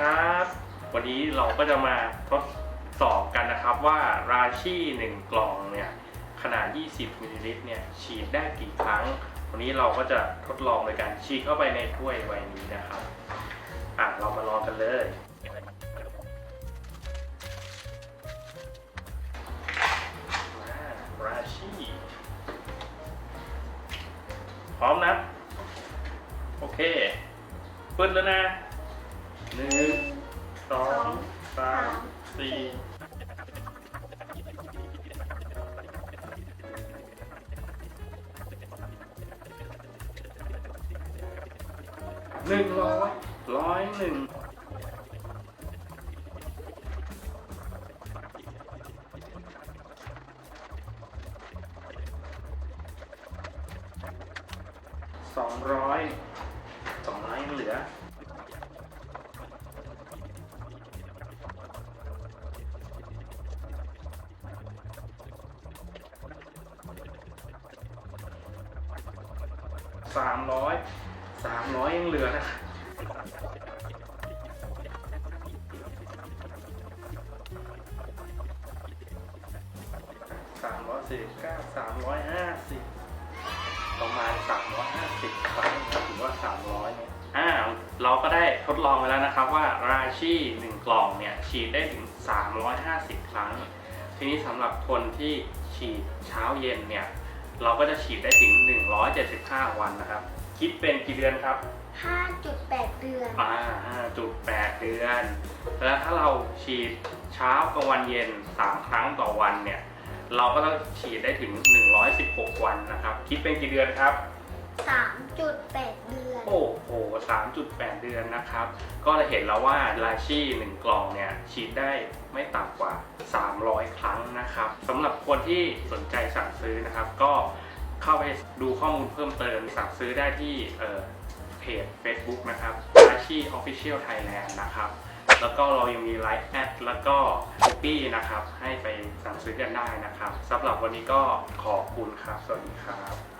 ครับ วันนี้เราก็จะมาทดสอบกันนะครับว่าราชี่1กล่องเนี่ยขนาด 20 มิลลิลิตรเนี่ยฉีดได้กี่ครั้ง วันนี้เราก็จะทดลองโดยการฉีดเข้าไปในถ้วยใบนี้นะครับอะเรามาลองกันเลยราชีพร้อมนะ โอเคปึ๊ดแล้วนะ หนึ่งสองสามสี่หนึ่งร้อยร้อยหนึ่งสองร้อยสองร้อยยังเหลือ สามร้อยสามร้อยยังเหลือนะสามร้อยสี่เก้าสามร้อยห้าสิบประมาณสามร้อยห้าสิบครั้งถือว่าสามร้อยเนี่ยอ่าเราก็ได้ทดลองไปแล้วนะครับว่าราชีหนึ่งกล่องเนี่ยฉีดได้ถึง350ครั้ง ทีนี้สำหรับคนที่ฉีดเช้าเย็นเนี่ย เราก็จะฉีดได้ถึง 175 วันนะครับ คิดเป็นกี่เดือนครับ 5.8 เดือน อ่า5.8 เดือน แล้วถ้าเราฉีดเช้ากลางวันเย็น 3 ครั้งต่อวันเนี่ย เราก็ต้องฉีดได้ถึง 116 วันนะครับ คิดเป็นกี่เดือนครับ 3.8 เดือน โอ้โห 3.8 เดือนนะครับ ก็จะเห็นแล้วว่าลาชี่หนึ่งกล่องเนี่ยฉีดได้ไม่ต่ำกว่า 300 ครั้งนะครับสำหรับคนที่สนใจสั่งซื้อนะครับ ก็เข้าไปดูข้อมูลเพิ่มเติมสั่งซื้อได้ที่เพจ Facebook นะครับลาชี่ Official Thailand นะครับ แล้วก็เรายังมีไลฟ์แอดแล้วก็คูปี้นะครับ ให้ไปสั่งซื้อกันได้นะครับสำหรับวันนี้ก็ขอบคุณครับ สวัสดีครับ